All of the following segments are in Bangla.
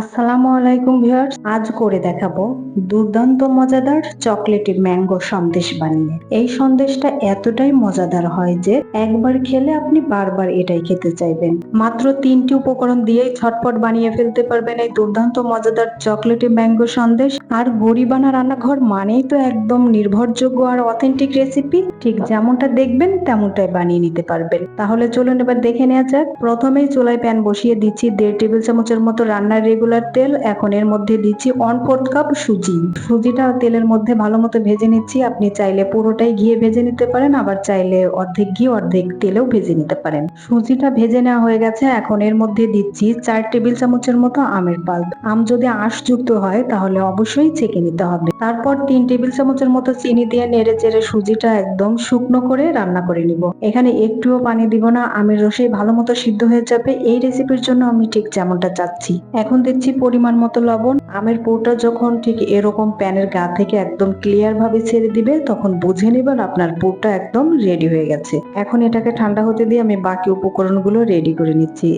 আসসালামু আলাইকুম ভিউয়ার্স। আজ করে দেখাবো দুর্দান্ত মজাদার চকলেটি ম্যাঙ্গো সন্দেশ বানিয়ে। এই সন্দেশটা এতটাই মজাদার হয় যে একবার খেলে আপনি বারবার এটাই খেতে চাইবেন। মাত্র তিনটি উপকরণ দিয়েই ছটপট বানিয়ে ফেলতে পারবেন এই দুর্দান্ত মজাদার চকলেটি ম্যাঙ্গো সন্দেশ। আর গরিবানা রান্নাঘর মানেই তো একদম নির্ভরযোগ্য আর অথেন্টিক রেসিপি ঠিক যেমনটা দেখবেন, তেমনটাই বানিয়ে নিতে পারবেন। তাহলে চলুন এবার দেখে নেওয়া যাক। প্রথমেই চুলায় প্যান বসিয়ে দিচ্ছি দেড় টেবিল চামচের মতো রান্নার রেগুলার তেল, এখন এর মধ্যে দিচ্ছি ওয়ান ফোর্থ কাপ সুজি। সুজিটা তেলের মধ্যে ভালো মতো ভেজে নিচ্ছি। আপনি চাইলে পুরোটাই ঘিয়ে ভেজে নিতে পারেন, আবার চাইলে অর্ধেক ঘি, অর্ধেক তেলেও ভেজে নিতে পারেন। সুজিটা ভেজে নেওয়া হয়ে গেছে। এখন এর মধ্যে দিচ্ছি চার টেবিল চামচের মতো আমের পাল্প আম যদি আঁশযুক্ত হয়, তাহলে অবশ্যই ছেঁকে নিতে হবে। তারপর তিন টেবিল চামচের মতো চিনি দিয়ে নেড়ে চেড়ে সুজিটা একদম শুকনো করে রান্না করে নিব। এখানে একটুও পানি দিব না। আমের রসে ভালো মতো সিদ্ধ হয়ে যাবে। এই রেসিপির জন্য আমি ঠিক যেমনটা চাচ্ছি। এখন দিচ্ছি পরিমাণ মতো লবণ। আমের পুরটা যখন ঠিক এরকম প্যানের গা থেকে একদম ক্লিয়ার ভাবে ছেড়ে দিবে, তখন বুঝে নেবেন আপনার পুরটা একদম রেডি হয়ে গেছে। এখন এটাকে ঠান্ডা হতে দিয়ে আমি বাকি উপকরণগুলো রেডি করে নিচ্ছি।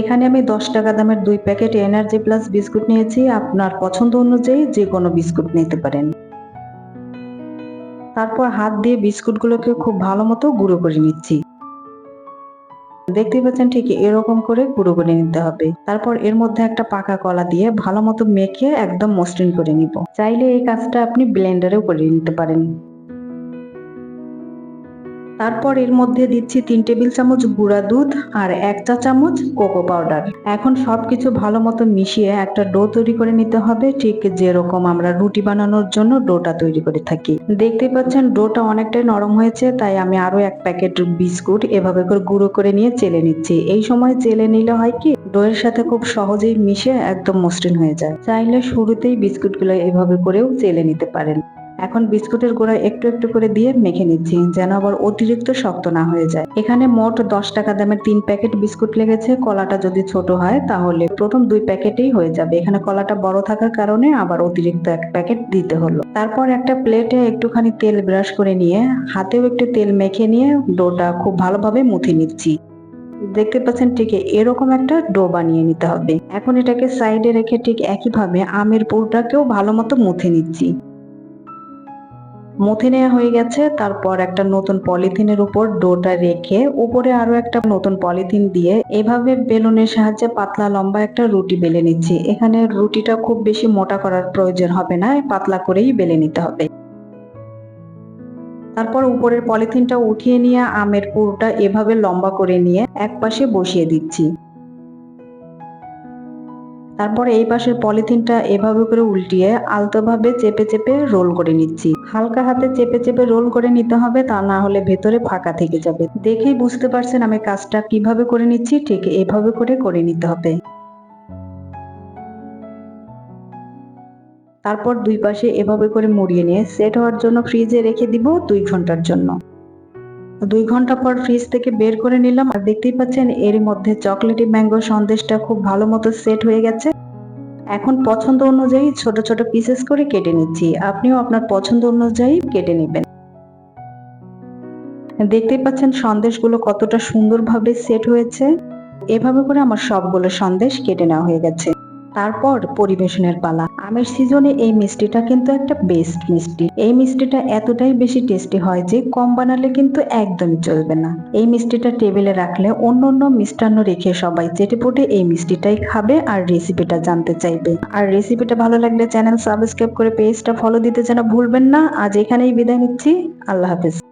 এখানে আমি দশ টাকা দামের দুই প্যাকেট এনার্জি প্লাস বিস্কুট নিয়েছি। আপনার পছন্দ অনুযায়ী যে কোনো বিস্কুট নিতে পারেন। তারপর হাত দিয়ে বিস্কুটগুলোকে খুব ভালো মতো গুঁড়ো করে নিচ্ছি। দেখতে পাচ্ছেন ঠিক এরকম করে গুঁড়ো করে নিতে হবে। তারপর এর মধ্যে একটা পাকা কলা দিয়ে ভালো মতো মেখে একদম মসৃণ করে নিব। চাইলে এই কাজটা আপনি ব্লেন্ডারেও করে নিতে পারেন। তারপর এর মধ্যে দিচ্ছি তিন টেবিল চামচ গুঁড়া দুধ আর এক চা চামচ কোকো পাউডার। এখন সবকিছু ভালো মতো মিশিয়ে একটা ডো তৈরি করে নিতে হবে। ঠিক যেরকম আমরা রুটি বানানোর জন্য ডোটা তৈরি করে থাকি। দেখতে পাচ্ছেন, ডোটা অনেকটাই নরম হয়েছে, তাই আমি আরও এক প্যাকেট বিস্কুট এভাবে করে গুঁড়ো করে নিয়ে চেলে নিচ্ছি। এই সময় চেলে নিলে হয় কি, ডোয়ের সাথে খুব সহজেই মিশে একদম মসৃণ হয়ে যায়। চাইলে শুরুতেই বিস্কুটগুলো এভাবে করেও চেলে নিতে পারেন। এখন বিস্কুটের গোড়া একটু একটু করে দিয়ে মেখে নিচ্ছি, যেন আবার অতিরিক্ত শক্ত না হয়ে যায়। এখানে মোট দশ টাকা দামের তিন প্যাকেট বিস্কুট লেগেছে, কলাটা যদি ছোট হয় তাহলে প্রথম দুই প্যাকেটেই হয়ে যাবে। এখানে কলাটা বড় থাকার কারণে আবার অতিরিক্ত এক প্যাকেট দিতে হলো। তারপর একটা প্লেটে একটুখানি তেল ব্রাশ করে নিয়ে, হাতেও একটু তেল মেখে নিয়ে ডোটা খুব ভালোভাবে মুথে নিচ্ছি। দেখতে পাচ্ছেন ঠিক এরকম একটা ডো বানিয়ে নিতে হবে। এখন এটাকে সাইডে রেখে ঠিক একইভাবে আমের পুরটাকেও ভালো মতো মুথে নিচ্ছি। মুথে নেওয়া হয়ে গেছে। তারপর একটা নতুন পলিথিনের উপর ডোটা রেখে উপরে আরও একটা নতুন পলিথিন দিয়ে এভাবে বেলুনের সাহায্যে পাতলা লম্বা একটা রুটি বেলে নিচ্ছি। এখানে রুটিটা খুব বেশি মোটা করার প্রয়োজন হবে না, পাতলা করেই বেলে নিতে হবে। তারপর উপরের পলিথিনটা উঠিয়ে নিয়ে আমের পুরোটা এভাবে লম্বা করে নিয়ে এক পাশে বসিয়ে দিচ্ছি। তারপর এই পাশের পলিথিনটা এভাবে করে উল্টিয়ে আলতোভাবে চেপে চেপে রোল করে নিচ্ছি। হালকা হাতে চেপে চেপে রোল করে নিতে হবে, তা না হলে ভেতরে ফাঁকা থেকে যাবে। দেখেই বুঝতে পারছেন আমি কাজটা কীভাবে করে নিচ্ছি, ঠিক এভাবে করে করে নিতে হবে। তারপর দুই পাশে এভাবে করে মুড়িয়ে নিয়ে সেট হওয়ার জন্য ফ্রিজে রেখে দিব দুই ঘণ্টার জন্য। দুই ঘণ্টা পর ফ্রিজ থেকে বের করে নিলাম আর দেখতেই পাচ্ছেন এর মধ্যে চকলেটি ম্যাঙ্গো সন্দেশটা খুব ভালো মতো সেট হয়ে গেছে। এখন পছন্দ অনুযায়ী ছোট ছোট পিসেস করে কেটে নিচ্ছি। আপনিও আপনার পছন্দ অনুযায়ী কেটে নেবেন। দেখতেই পাচ্ছেন সন্দেশগুলো কতটা সুন্দরভাবে সেট হয়েছে। এভাবে করে আমার সবগুলো সন্দেশ কেটে নেওয়া হয়ে গেছে। তারপর পরিবেশনের পালা। আমের সিজনে এই মিষ্টিটা কিন্তু একটা বেস্ট মিষ্টি। এই মিষ্টিটা এতটাই বেশি টেস্টি হয় যে কম বানালে কিন্তু একদমই চলবে না। এই মিষ্টিটা টেবিলে রাখলে অন্য অন্য মিষ্টান্ন রেখে সবাই চেটে পুটে এই মিষ্টিটাই খাবে আর রেসিপিটা জানতে চাইবে। আর রেসিপিটা ভালো লাগলে চ্যানেল সাবস্ক্রাইব করে পেজটা ফলো দিতে যেন ভুলবেন না। আজ এখানেই বিদায় নিচ্ছি। আল্লাহ হাফিজ।